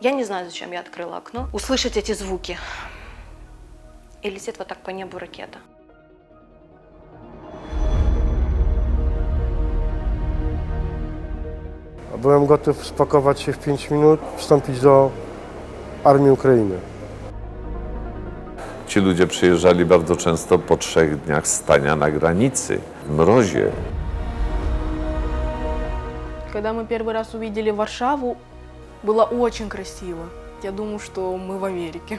Я не знаю, зачем я открыла окно. Услышать эти звуки. И летит вот так по небу ракета. Byłem gotów spakować się w 5 minut, wstąpić do armii Ukrainy. Ci ludzie przyjeżdżali bardzo często po trzech dniach stania na granicy, w mrozie. Когда мы первый раз увидели Варшаву, было очень красиво. Я думаю, что мы в Америке.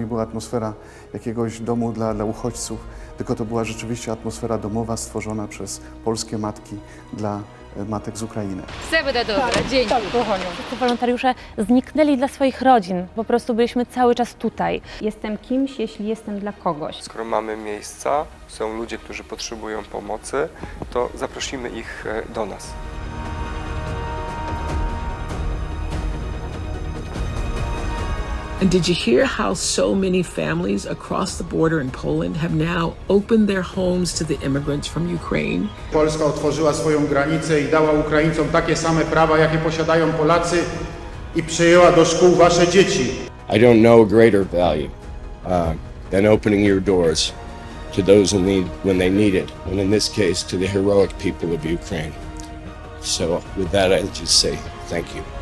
Nie była atmosfera jakiegoś domu dla, dla uchodźców, tylko to była rzeczywiście atmosfera domowa stworzona przez polskie matki dla e, E, matek z Ukrainy. Chcę będę dobra, tak, dzięki. Tak, wolontariusze zniknęli dla swoich rodzin. Po prostu byliśmy cały czas tutaj. Jestem kimś, jeśli jestem dla kogoś. Skoro mamy miejsca, są ludzie, którzy potrzebują pomocy, to zaprosimy ich e, do nas. And did you hear how so many families across the border in Poland have now opened their homes to the immigrants from Ukraine? Polska otworzyła swoją granicę i dała Ukraińcom takie same prawa, jakie posiadają Polacy i przyjęła do szkół wasze dzieci. I don't know a greater value uh, than opening your doors to those in need when they need it, and in this case, to the heroic people of Ukraine. So, with that, I just say thank you.